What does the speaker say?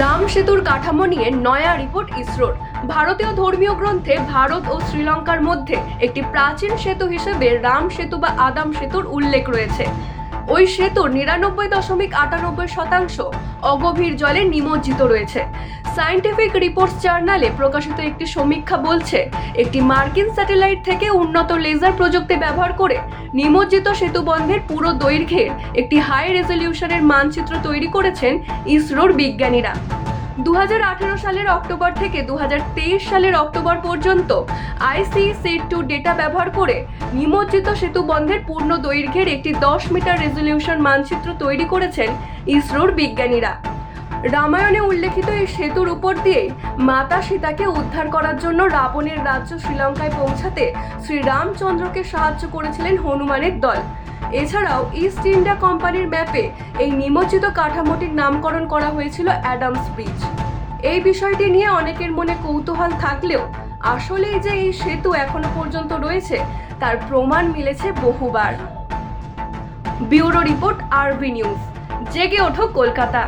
রাম সেতুর কাঠামো নিয়ে নয়া রিপোর্ট ইসরোর। ভারতীয় ধর্মীয় গ্রন্থে ভারত ও শ্রীলঙ্কার মধ্যে একটি প্রাচীন সেতু হিসেবে রাম সেতু বা আদাম সেতুর উল্লেখ রয়েছে। ওই সেতুর নিরানব্বই দশমিক আটানব্বই শতাংশ অগভীর জলে নিমজ্জিত রয়েছে। সায়েন্টিফিক রিপোর্টস জার্নালে প্রকাশিত একটি সমীক্ষা বলছে, একটি মার্কিন স্যাটেলাইট থেকে উন্নত লেজার প্রযুক্তি ব্যবহার করে নিমজ্জিত সেতু বন্ধের পুরো দৈর্ঘ্যের একটি হাই রেজলিউশনের মানচিত্র তৈরি করেছেন ইসরোর বিজ্ঞানীরা। দু হাজার আঠারো সালের অক্টোবর থেকে দু হাজার তেইশ সালের অক্টোবর পর্যন্ত আইসিসি টু ডেটা ব্যবহার করে নিমজ্জিত সেতু বন্ধের পূর্ণ দৈর্ঘ্যের একটি দশ মিটার রেজলিউশন মানচিত্র তৈরি করেছেন ইসরোর বিজ্ঞানীরা। রামায়ণে উল্লেখিত এই সেতুর উপর দিয়ে মাতা সীতাকে উদ্ধার করার জন্য রাবণের রাজ্য শ্রীলঙ্কায় পৌঁছাতে শ্রীরামচন্দ্রকে সাহায্য করেছিলেন হনুমানের দল। এছাড়াও ইস্ট ইন্ডিয়া কোম্পানির ম্যাপে এই নিমজ্জিত কাঠামোটির নামকরণ করা হয়েছিল অ্যাডামস ব্রিজ এই বিষয়টি নিয়ে অনেকের মনে কৌতূহল থাকলেও আসলেই যে এই সেতু এখনও পর্যন্ত রয়েছে, তার প্রমাণ মিলেছে বহুবার। Bureau report RB news. জেগে ওঠো কলকাতা।